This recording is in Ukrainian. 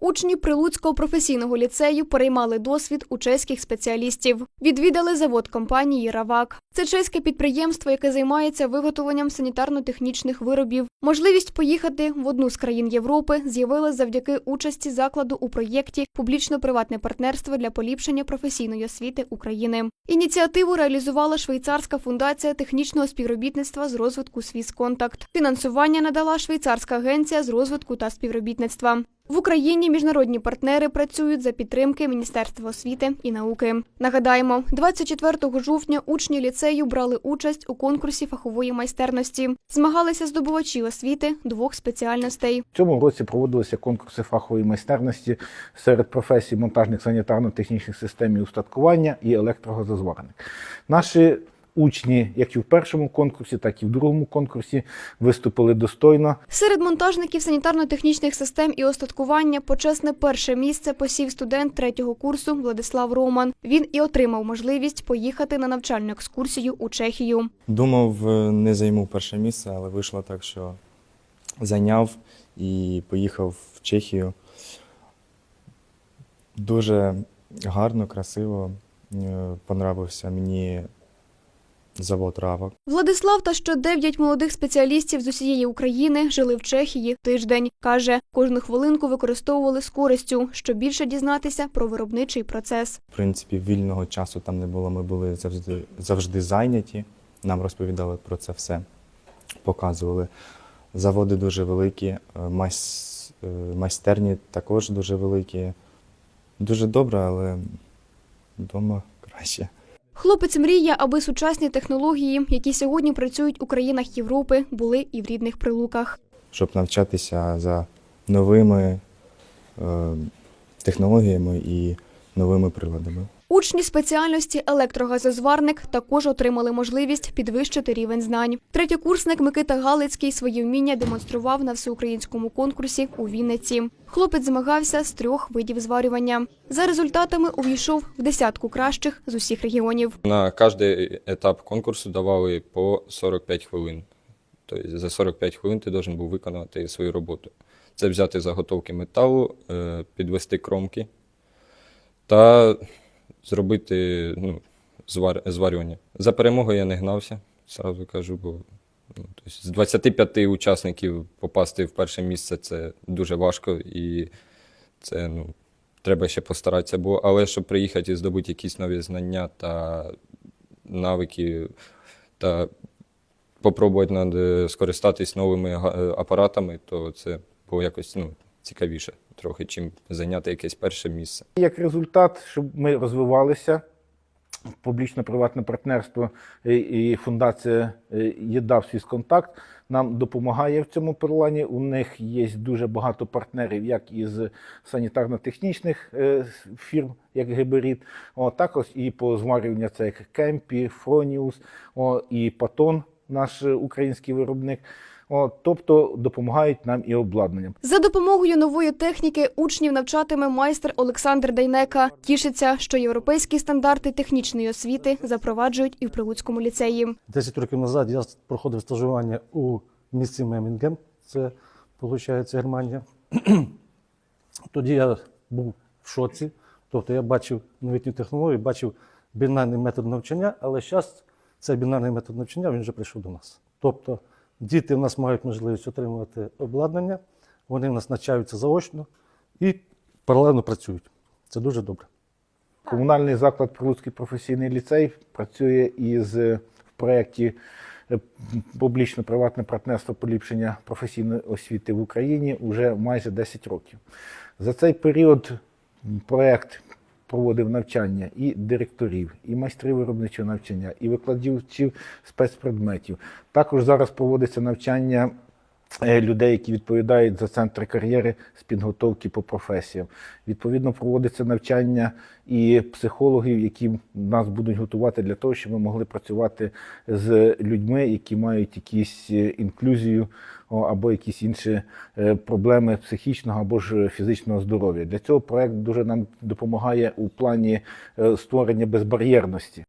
Учні Прилуцького професійного ліцею переймали досвід у чеських спеціалістів. Відвідали завод компанії Равак. Це чеське підприємство, яке займається виготовленням санітарно-технічних виробів. Можливість поїхати в одну з країн Європи з'явилась завдяки участі закладу у проєкті Публічно-приватне партнерство для поліпшення професійної освіти України. Ініціативу реалізувала швейцарська фундація технічного співробітництва з розвитку «Свісконтакт». Фінансування надала швейцарська агенція з розвитку та співробітництва. В Україні міжнародні партнери працюють за підтримки Міністерства освіти і науки. Нагадаємо, 24 жовтня учні ліцею брали участь у конкурсі фахової майстерності. Змагалися здобувачі освіти двох спеціальностей. В цьому році проводилися конкурси фахової майстерності серед професій монтажних санітарно-технічних систем і устаткування і електрогазозварник. Наші учні, як і в першому конкурсі, так і в другому конкурсі, виступили достойно. Серед монтажників санітарно-технічних систем і остаткування почесне перше місце посів студент третього курсу Владислав Роман. Він і отримав можливість поїхати на навчальну екскурсію у Чехію. Думав, е, не займу перше місце, але вийшло так, що зайняв і поїхав в Чехію. Дуже гарно, красиво. Е, Понравився мені завод Равок. Владислав та ще дев'ять молодих спеціалістів з усієї України жили в Чехії тиждень. Каже, кожну хвилинку використовували з користю, щоб більше дізнатися про виробничий процес. В принципі, вільного часу там не було. Ми були завжди, завжди зайняті. Нам розповідали про це все, показували. Заводи дуже великі, е, е, майстерні також дуже великі. Дуже добре, але вдома краще. Хлопець мріє, аби сучасні технології, які сьогодні працюють у країнах Європи, були і в рідних прилуках. щоб навчатися за новими е, технологіями і новими приладами. Учні спеціальності електрогазозварник також отримали можливість підвищити рівень знань. Третєкурсник Микита Галицький свої вміння демонстрував на всеукраїнському конкурсі у Вінниці. Хлопець змагався з трьох видів зварювання. За результатами увійшов в десятку кращих з усіх регіонів. На кожний етап конкурсу давали по 45 хвилин. Тобто за 45 хвилин ти должен був виконати свою роботу. Це взяти заготовки металу, е, підвести кромки та зробити ну, звар, зварювання. За перемогою я не гнався, зразу кажу, бо ну, тобто з 25 учасників попасти в перше місце це дуже важко і це ну, треба ще постаратися. Бо, але щоб приїхати і здобути якісь нові знання та навики та попробувати над, скористатись новими апаратами, то це було якось ну, цікавіше трохи, чим зайняти якесь перше місце. Як результат, щоб ми розвивалися, публічно-приватне партнерство і- фундація е, ЄДАВ «Свісконтакт» нам допомагає в цьому плані. У них є дуже багато партнерів, як із санітарно-технічних е, фірм, як Геберіт, також і по зварюванню це як Кемпі, Фроніус, і Патон, наш е, український виробник. О, тобто допомагають нам і обладнанням. За допомогою нової техніки учнів навчатиме майстер Олександр Дайнека. Тішиться, що європейські стандарти технічної освіти запроваджують і в Прилуцькому ліцеї. 10 років назад я проходив стажування у місті Мемінген, це виходить Германія. Тоді я був в шоці, тобто я бачив новітні технології, бачив бінарний метод навчання, але зараз цей бінарний метод навчання він вже прийшов до нас. Тобто діти в нас мають можливість отримувати обладнання, вони в нас навчаються заочно і паралельно працюють. Це дуже добре. Комунальний заклад Прилуцький професійний ліцей працює із в проєкті е, публічно-приватне партнерство поліпшення професійної освіти в Україні вже майже 10 років. За цей період проєкт проводив навчання і директорів, і майстрів виробничого навчання, і викладачів спецпредметів. Також зараз проводиться навчання людей, які відповідають за центри кар'єри з підготовки по професіям. Відповідно, проводиться навчання і психологів, які нас будуть готувати для того, щоб ми могли працювати з людьми, які мають якісь е, інклюзію або якісь інші е, проблеми психічного або ж фізичного здоров'я. Для цього проект дуже нам допомагає у плані е, створення безбар'єрності.